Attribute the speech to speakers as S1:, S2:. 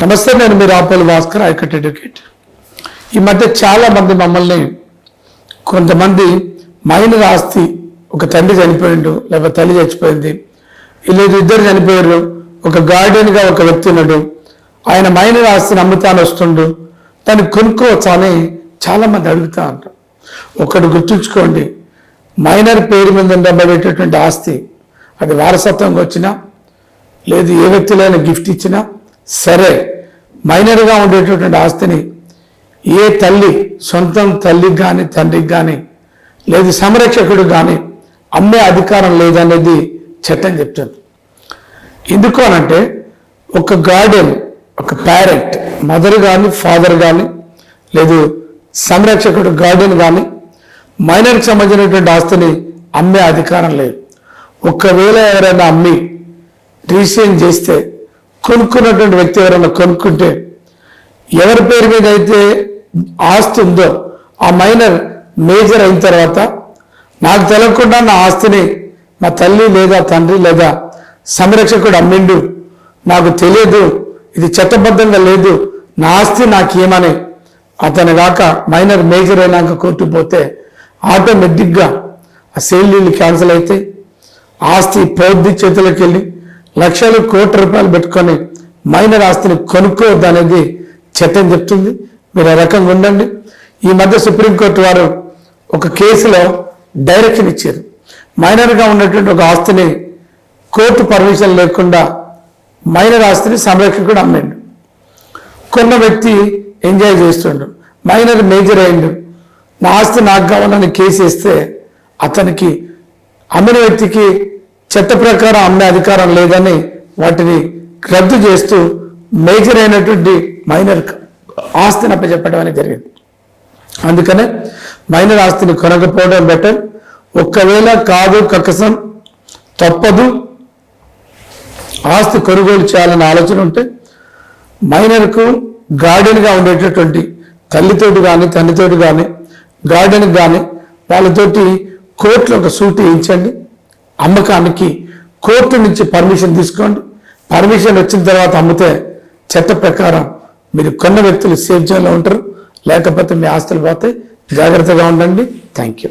S1: నమస్తే నేను మీ Rapalli Bhaskar high court advocate ఈ మధ్య చాలా మంది మమ్మల్ని కొంతమంది మైనర్ ఆస్తి ఒక తండ్రి చనిపోయిండు లేకపోతే తల్లి చచ్చిపోయింది లేదు ఇద్దరు చనిపోయారు ఒక గార్డెన్గా ఒక వ్యక్తి ఉన్నాడు. ఆయన మైనర్ ఆస్తిని అమ్ముతాను వస్తుండు దాన్ని కొనుక్కోవచ్చా అని చాలా మంది అడుగుతా ఉంటారు. ఒకటి గుర్తుంచుకోండి మైనర్ పేరు మీద ఉండబడేటటువంటి ఆస్తి అది వారసత్వంగా వచ్చినా లేదు ఏ వ్యక్తులైనా గిఫ్ట్ ఇచ్చినా సరే. మైనర్గా ఉండేటటువంటి ఆస్తిని ఏ తల్లి సొంతం తల్లికి కానీ తండ్రికి కానీ లేదు సంరక్షకుడు కానీ అమ్మే అధికారం లేదనేది చట్టం చెప్తుంది. ఎందుకు అనంటే ఒక గార్డెన్ ఒక పేరెంట్ మదర్ కానీ ఫాదర్ కానీ లేదు సంరక్షకుడు గార్డెన్ కానీ మైనర్కి సంబంధించినటువంటి ఆస్తిని అమ్మే అధికారం లేదు. ఒకవేళ ఎవరైనా అమ్మి రిజిస్ట్రేషన్ చేస్తే కొనుక్కున్నటువంటి వ్యక్తి ఎవరైనా కొనుక్కుంటే ఎవరి పేరు మీద అయితే ఆస్తి ఉందో ఆ మైనర్ మేజర్ అయిన తర్వాత నాకు తెలియకుండా నా ఆస్తిని నా తల్లి లేదా తండ్రి లేదా సంరక్షకుడు అమ్మిండు. నాకు తెలియదు ఇది చట్టబద్ధంగా లేదు నా ఆస్తి నాకేమని. అతను కాక మైనర్ మేజర్ అయినాక కోర్టు పోతే ఆటోమేటిక్గా ఆ సేల్ డీల్ క్యాన్సిల్ అయితే ఆస్తి పౌద్ది చేతులకు వెళ్ళి లక్షలు కోట్ల రూపాయలు పెట్టుకొని మైనర్ ఆస్తిని కొనుక్కోవద్దు అనేది చట్టం చెప్తుంది. మీరు ఆ రకంగా ఉండండి. ఈ మధ్య సుప్రీంకోర్టు వారు ఒక కేసులో డైరెక్షన్ ఇచ్చారు. మైనర్గా ఉన్నటువంటి ఒక ఆస్తిని కోర్టు పర్మిషన్ లేకుండా మైనర్ ఆస్తిని సంరక్షకుడు అమ్మిండు. కొన్న వ్యక్తి ఎంజాయ్ చేస్తుండు. మైనర్ మేజర్ అయిండు. నా ఆస్తి నాకు కావాలని కేసు వేస్తే అతనికి అమ్మిన వ్యక్తికి చట్ట ప్రకారం అమ్మే అధికారం లేదని వాటిని రద్దు చేస్తూ మేజర్ అయినటువంటి మైనర్ ఆస్తిని అప్పచెప్పడం అనేది జరిగింది. అందుకనే మైనర్ ఆస్తిని కొనకపోవడం బెటర్. ఒక్కవేళ కాదు కక్కసం తప్పదు ఆస్తి కొనుగోలు చేయాలనే ఆలోచన ఉంటే మైనర్కు గార్డెన్గా ఉండేటటువంటి తల్లితోటి కానీ తండ్రితోటి కానీ గార్డెన్ కానీ వాళ్ళతోటి కోర్టులో ఒక సూట్ వేయించండి. అమ్మకానికి కోర్టు నుంచి పర్మిషన్ తీసుకోండి. పర్మిషన్ వచ్చిన తర్వాత అమ్మితే చట్ట ప్రకారం మీరు కొన్న వ్యక్తులు సేఫ్ జోన్లో ఉంటారు. లేకపోతే మీ ఆస్తులు పోతే జాగ్రత్తగా ఉండండి. Thank you.